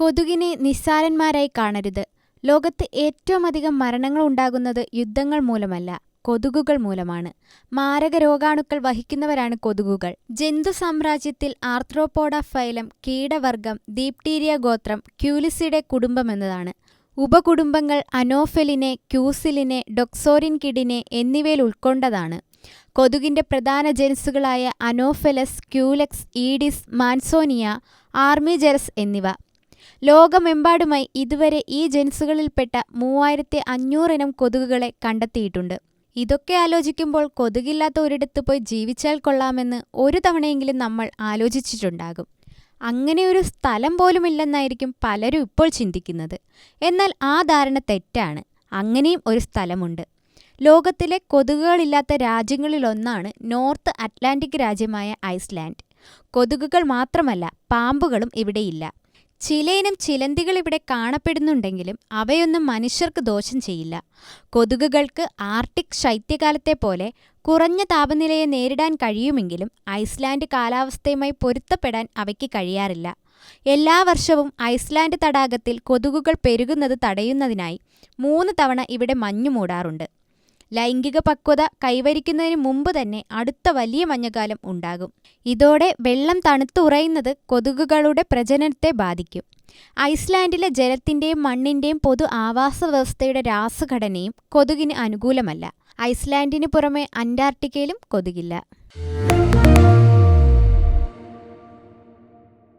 കൊതുകിനെ നിസ്സാരന്മാരായി കാണരുത്. ലോകത്ത് ഏറ്റവുമധികം മരണങ്ങൾ ഉണ്ടാകുന്നത് യുദ്ധങ്ങൾ മൂലമല്ല കൊതുകുകൾ മൂലമാണ്. മാരക രോഗാണുക്കൾ വഹിക്കുന്നവരാണ് കൊതുകുകൾ. ജന്തു സാമ്രാജ്യത്തിൽ ആർത്രോപോഡ ഫൈലം കീടവർഗം ദീപ്റ്റീരിയ ഗോത്രം ക്യൂലിസിഡെ കുടുംബമെന്നതാണ് ഉപകുടുംബങ്ങൾ അനോഫെലിനെ ക്യൂസിലിനെ ഡൊക്സോറിൻ കിഡിനെ എന്നിവയിൽ ഉൾക്കൊണ്ടതാണ്. കൊതുകിന്റെ പ്രധാന ജെൻസുകളായ അനോഫെലസ് ക്യൂലെക്സ് ഈഡിസ് മാൻസോനിയ ആർമിജെറസ് എന്നിവ. ലോകമെമ്പാടുമായി ഇതുവരെ ഈ ജെൻസുകളിൽപ്പെട്ട മൂവായിരത്തി അഞ്ഞൂറിനം കൊതുകുകളെ കണ്ടെത്തിയിട്ടുണ്ട്. ഇതൊക്കെ ആലോചിക്കുമ്പോൾ കൊതുകില്ലാത്ത ഒരിടത്ത് പോയി ജീവിച്ചാൽ കൊള്ളാമെന്ന് ഒരു തവണയെങ്കിലും നമ്മൾ ആലോചിച്ചിട്ടുണ്ടാകും. അങ്ങനെയൊരു സ്ഥലം പോലുമില്ലെന്നായിരിക്കും പലരും ഇപ്പോൾ ചിന്തിക്കുന്നത്. എന്നാൽ ആ ധാരണ തെറ്റാണ്. അങ്ങനെയും ഒരു സ്ഥലമുണ്ട്. ലോകത്തിലെ കൊതുകുകളില്ലാത്ത രാജ്യങ്ങളിലൊന്നാണ് നോർത്ത് അറ്റ്ലാന്റിക് രാജ്യമായ ഐസ്ലാൻഡ്. കൊതുകുകൾ മാത്രമല്ല പാമ്പുകളും ഇവിടെയില്ല. ചിലയിനം ചിലന്തികൾ ഇവിടെ കാണപ്പെടുന്നുണ്ടെങ്കിലും അവയൊന്നും മനുഷ്യർക്ക് ദോഷം ചെയ്യില്ല. കൊതുകുകൾക്ക് ആർട്ടിക് ശൈത്യകാലത്തെ പോലെ കുറഞ്ഞ താപനിലയെ നേരിടാൻ കഴിയുമെങ്കിലും ഐസ്ലാൻഡ് കാലാവസ്ഥയുമായി പൊരുത്തപ്പെടാൻ അവയ്ക്ക് കഴിയാറില്ല. എല്ലാ വർഷവും ഐസ്ലാൻഡ് തടാകത്തിൽ കൊതുകുകൾ പെരുകുന്നത് തടയുന്നതിനായി മൂന്ന് തവണ ഇവിടെ മഞ്ഞു മൂടാറുണ്ട് ലൈംഗിക പക്വത കൈവരിക്കുന്നതിന് മുമ്പ് തന്നെ അടുത്ത വലിയ മഞ്ഞുകാലം ഉണ്ടാകും. ഇതോടെ വെള്ളം തണുത്തുറയുന്നത് കൊതുകുകളുടെ പ്രജനനത്തെ ബാധിക്കും. ഐസ്ലാൻഡിലെ ജലത്തിന്റെയും മണ്ണിന്റെയും പൊതു ആവാസ വ്യവസ്ഥയുടെ രാസഘടനയും കൊതുകിന് അനുകൂലമല്ല. ഐസ്ലാൻഡിന് പുറമെ അന്റാർട്ടിക്കയിലും കൊതുകില്ല.